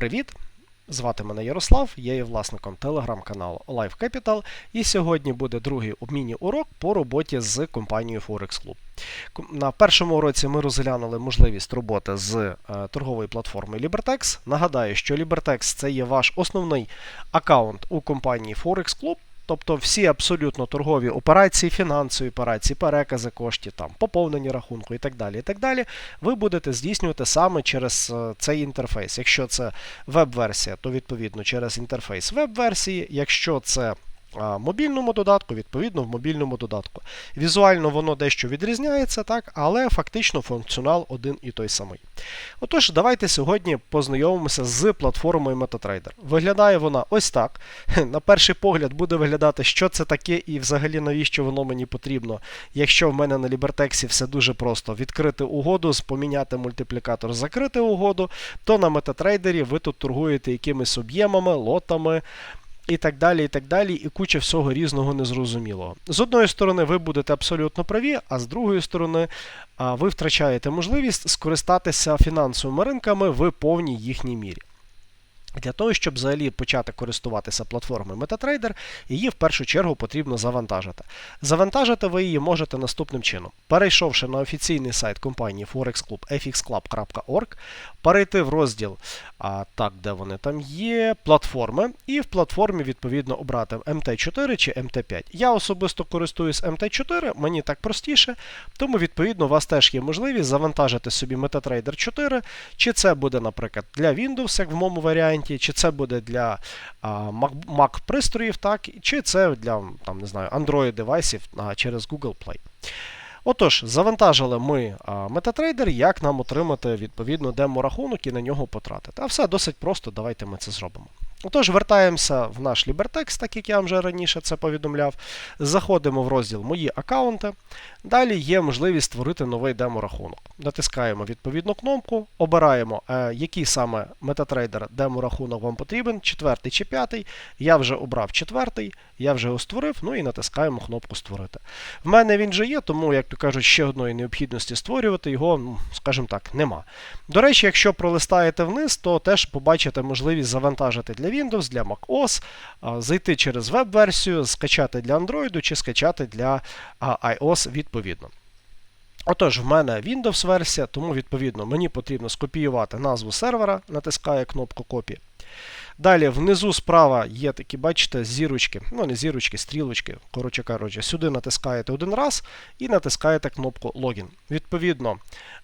Привіт! Звати мене Ярослав, я є власником телеграм-каналу Life Capital, і сьогодні буде другий міні-урок по роботі з компанією Forex Club. На першому уроці ми розглянули можливість роботи з торгової торговою платформою Libertex. Нагадаю, що Libertex це є ваш основний аккаунт у компанії Forex Club. Тобто всі абсолютно торгові операції, фінансові операції, перекази коштів, там, поповнення рахунку і так далі, і так далі, ви будете здійснювати саме через е, цей інтерфейс. Якщо це веб-версія, то відповідно через інтерфейс веб-версії. Якщо це мобільному додатку, відповідно в мобільному додатку. Візуально воно дещо відрізняється, так, але фактично функціонал один і той самий. Отож, давайте сьогодні познайомимося з платформою MetaTrader. Виглядає вона ось так. На перший погляд буде виглядати, що це таке і взагалі навіщо воно мені потрібно. Якщо в мене на Libertex все дуже просто відкрити угоду, поміняти мультиплікатор, закрити угоду, то на MetaTrader ви тут торгуєте якимись об'ємами, лотами. І так далі, і так далі, і куча всього різного незрозумілого. З одної сторони, ви будете абсолютно праві, а з другої сторони, ви втрачаєте можливість скористатися фінансовими ринками в повній їхній мірі. Для того, щоб взагалі почати користуватися платформою MetaTrader, її в першу чергу потрібно завантажити. Завантажити ви її можете наступним чином. Перейшовши на офіційний сайт компанії Forex Club fxclub.org, перейти в розділ, а, так, де вони там є, платформи, і в платформі відповідно обрати MT4 чи MT5. Я особисто користуюсь MT4, мені так простіше, тому відповідно у вас теж є можливість завантажити собі MetaTrader 4, чи це буде, наприклад, для Windows, як в моєму варіанті, чи це буде для Mac, пристроїв, так, чи це для там, не знаю, Android девайсів через Google Play. Отож, завантажили ми MetaTrader, як нам отримати відповідно демо-рахунок і на нього потратити. А все досить просто, давайте ми це зробимо. Отож, вертаємося в наш Libertex, так як я вам вже раніше це повідомляв. Заходимо в розділ Мої аккаунти. Далі є можливість створити новий демо-рахунок. Натискаємо відповідну кнопку, обираємо, е, який саме MetaTrader демо-рахунок вам потрібен, четвертий чи п'ятий. Я вже обрав четвертий, я вже його створив, ну і натискаємо кнопку Створити. В мене він вже є, тому, як то кажуть, ще одної необхідності створювати його, ну, скажімо так, нема. До речі, якщо пролистаєте вниз, то теж побачите можливість завантажити для Windows, для macOS, зайти через веб-версію, скачати для Android чи скачати для iOS відповідно. Отож, в мене Windows-версія, тому відповідно мені потрібно скопіювати назву сервера, натискаю кнопку Copy. Далі внизу справа є такі, бачите, зірочки, ну не зірочки, стрілочки. Коротше кажучи, сюди натискаєте один раз і натискаєте кнопку Login. Відповідно,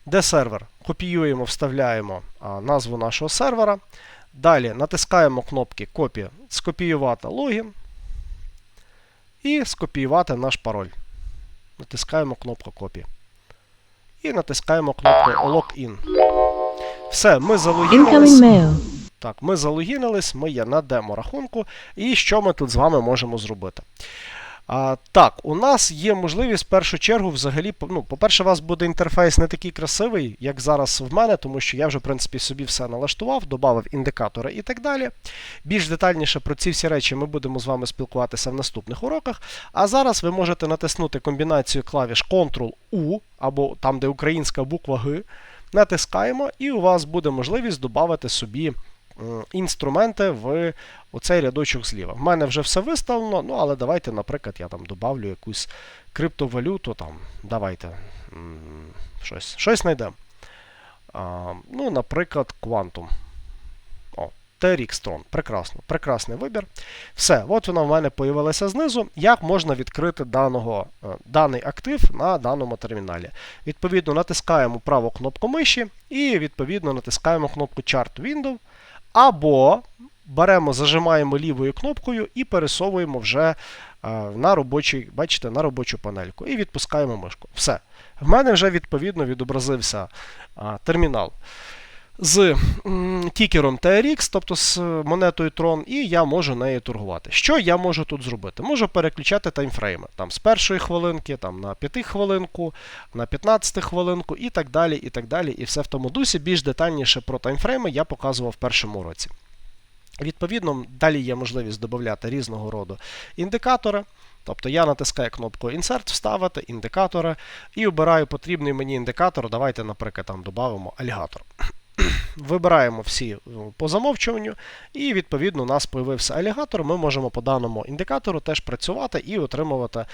де сервер, копіюємо, вставляємо а, назву нашого сервера. Далі натискаємо кнопки Copy, скопіювати логін і скопіювати наш пароль. Натискаємо кнопку Copy. І натискаємо кнопку Login. Все, ми залогінились. Так, ми залогінились, ми є на демо-рахунку. І що ми тут з вами можемо зробити? А, Так, у нас є можливість в першу чергу взагалі, ну, по-перше, у вас буде інтерфейс не такий красивий, як зараз в мене, тому що я вже, в принципі, собі все налаштував, додав індикатори і так далі. Більш детальніше про ці всі речі ми будемо з вами спілкуватися в наступних уроках. А зараз ви можете натиснути комбінацію клавіш Ctrl-U, або там, де українська буква Г, натискаємо, і у вас буде можливість додати собі інструменти в оцей рядочок зліва. В мене вже все виставлено, ну але давайте, наприклад, я там добавлю якусь криптовалюту. Там, Давайте щось щось знайдемо. Ну, наприклад, Quantum. О, Tron. Прекрасно. Прекрасний вибір. Все, от вона в мене появилася знизу. Як можна відкрити даного, е, даний актив на даному терміналі? Відповідно, натискаємо праву кнопку миші і відповідно натискаємо кнопку Chart Window. Або беремо, зажимаємо лівою кнопкою і пересовуємо вже е, на робочий, бачите, на робочу панельку. І відпускаємо мишку. Все. В мене вже відповідно відобразився термінал з тікером TRX, тобто з монетою Tron, і я можу нею торгувати. Що я можу тут зробити? Можу переключати таймфрейми там, з першої хвилинки там, на 5 хвилинку, на 15 хвилинку і так далі. І так далі. І все в тому дусі. Більш детальніше про таймфрейми я показував в першому році. Відповідно, далі є можливість додати різного роду індикатори. Тобто я натискаю кнопку Insert, вставити, індикатори, і обираю потрібний мені індикатор. Давайте, наприклад, там додамо алігатор. Вибираємо всі ну, по замовчуванню, і відповідно у нас появився алігатор. Ми можемо по даному індикатору теж працювати і отримувати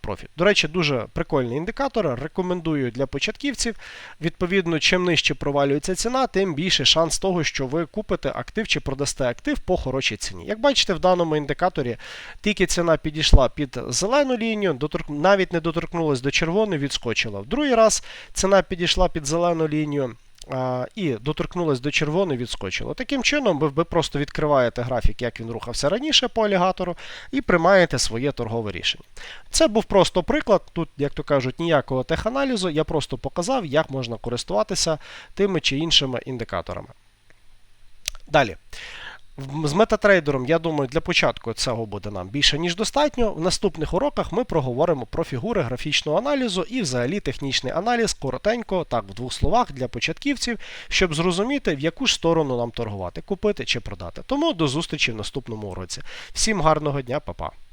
профіт. До речі, дуже прикольний індикатор. Рекомендую для початківців. Відповідно, чим нижче провалюється ціна, тим більше шанс того, що ви купите актив чи продасте актив по хорошій ціні. Як бачите, в даному індикаторі тільки ціна підійшла під зелену лінію, навіть не доторкнулась до червоної, відскочила. В другий раз ціна підійшла під зелену лінію. І доторкнулась до червоної, відскочила. Таким чином, ви просто відкриваєте графік, як він рухався раніше по алігатору, і приймаєте своє торгове рішення. Це був просто приклад. Тут, як то кажуть, ніякого теханалізу. Я просто показав, як можна користуватися тими чи іншими індикаторами. Далі. З метатрейдером, я думаю, для початку цього буде нам більше, ніж достатньо. В наступних уроках ми проговоримо про фігури графічного аналізу і взагалі технічний аналіз коротенько, так, в двох словах для початківців, щоб зрозуміти, в яку ж сторону нам торгувати, купити чи продати. Тому до зустрічі в наступному уроці. Всім гарного дня, па-па!